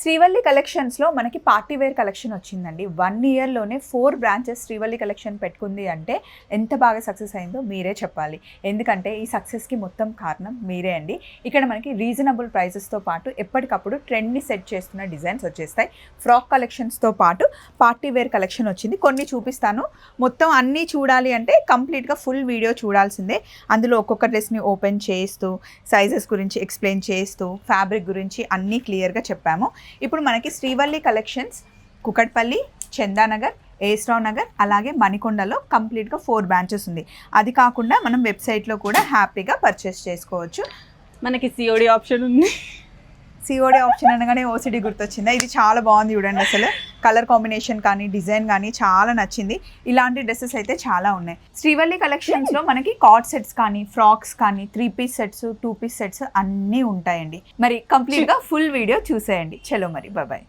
శ్రీవల్లి కలెక్షన్స్లో మనకి party wear collection వచ్చిందండి. వన్ ఇయర్లోనే ఫోర్ బ్రాంచెస్ శ్రీవల్లి కలెక్షన్ పెట్టుకుంది అంటే ఎంత బాగా సక్సెస్ అయిందో మీరే చెప్పాలి. ఎందుకంటే ఈ సక్సెస్కి మొత్తం కారణం మీరే అండి. ఇక్కడ మనకి రీజనబుల్ ప్రైజెస్తో పాటు ఎప్పటికప్పుడు ట్రెండ్ని సెట్ చేస్తున్న డిజైన్స్ వచ్చేస్తాయి. ఫ్రాక్ కలెక్షన్స్తో పాటు పార్టీ వేర్ కలెక్షన్ వచ్చింది. కొన్ని చూపిస్తాను. మొత్తం అన్నీ చూడాలి అంటే కంప్లీట్గా ఫుల్ వీడియో చూడాల్సిందే. అందులో ఒక్కొక్క డ్రెస్ని ఓపెన్ చేస్తూ సైజెస్ గురించి ఎక్స్ప్లెయిన్ చేస్తూ ఫ్యాబ్రిక్ గురించి అన్నీ క్లియర్గా చెప్పాము. ఇప్పుడు మనకి శ్రీవల్లి కలెక్షన్స్ కుకట్పల్లి చందానగర్ ఏస్రావ్ నగర్ అలాగే మణికొండలో కంప్లీట్గా ఫోర్ బ్రాంచెస్ ఉంది. అది కాకుండా మనం వెబ్సైట్లో కూడా హ్యాపీగా పర్చేస్ చేసుకోవచ్చు. మనకి సిఓడి ఆప్షన్ ఉంది. సిఓడి ఆప్షన్ అనగానే ఓసిడి గుర్తొచ్చిందా? ఇది చాలా బాగుంది చూడండి అసలు. కలర్ కాంబినేషన్ కానీ డిజైన్ కానీ చాలా నచ్చింది. ఇలాంటి డ్రెస్సెస్ అయితే చాలా ఉన్నాయి. శ్రీవల్లి కలెక్షన్స్లో మనకి కార్డ్ సెట్స్ కానీ ఫ్రాక్స్ కానీ three piece sets two piece sets అన్నీ ఉంటాయండి. మరి కంప్లీట్గా ఫుల్ వీడియో చూసేయండి. చలో మరి. బాయ్